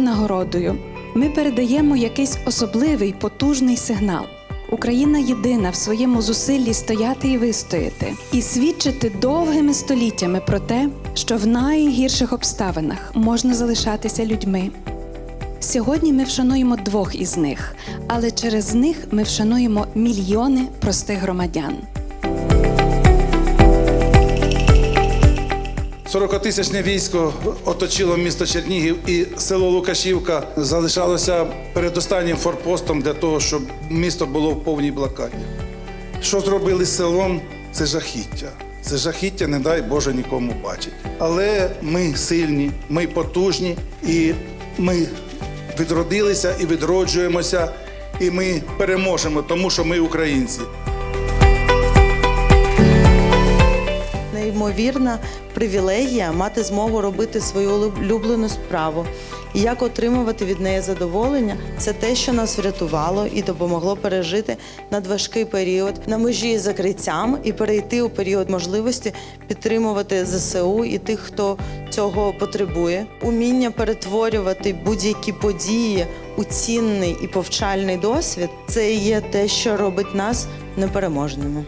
нагодою ми передаємо якийсь особливий потужний сигнал. Україна єдина в своєму зусиллі стояти і вистояти, і свідчити довгими століттями про те, що в найгірших обставинах можна залишатися людьми. Сьогодні ми вшануємо двох із них, але через них ми вшануємо мільйони простих громадян. 40-тисячне військо оточило місто Чернігів і село Лукашівка залишалося передостаннім форпостом для того, щоб місто було в повній блокаді. Що зробили з селом? Це жахіття. Це жахіття, не дай Боже нікому бачить. Але ми сильні, ми потужні, і ми відродилися і відроджуємося, і ми переможемо, тому що ми українці. Неймовірна привілегія мати змогу робити свою улюблену справу. І як отримувати від неї задоволення, це те, що нас врятувало і допомогло пережити надважкий період на межі з закриттям і перейти у період можливості підтримувати ЗСУ і тих, хто цього потребує. Уміння перетворювати будь-які події у цінний і повчальний досвід це є те, що робить нас непереможними.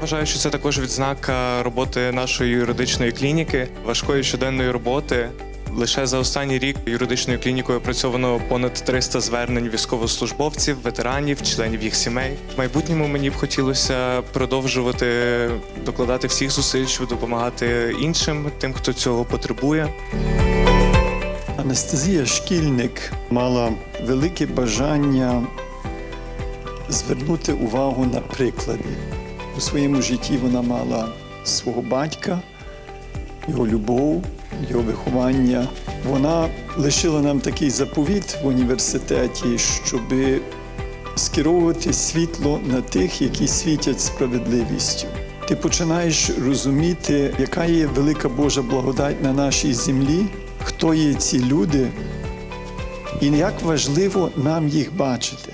Вважаю, що це також відзнака роботи нашої юридичної клініки, важкої щоденної роботи. Лише за останній рік юридичною клінікою опрацьовано понад 300 звернень військовослужбовців, ветеранів, членів їх сімей. В майбутньому мені б хотілося продовжувати докладати всіх зусиль, щоб допомагати іншим, тим, хто цього потребує. Анестезія Шкільник мала велике бажання звернути увагу на приклади. У своєму житті вона мала свого батька, його любов, його виховання. Вона лишила нам такий заповіт в університеті, щоб скеровувати світло на тих, які світять справедливістю. Ти починаєш розуміти, яка є велика Божа благодать на нашій землі, хто є ці люди, і як важливо нам їх бачити.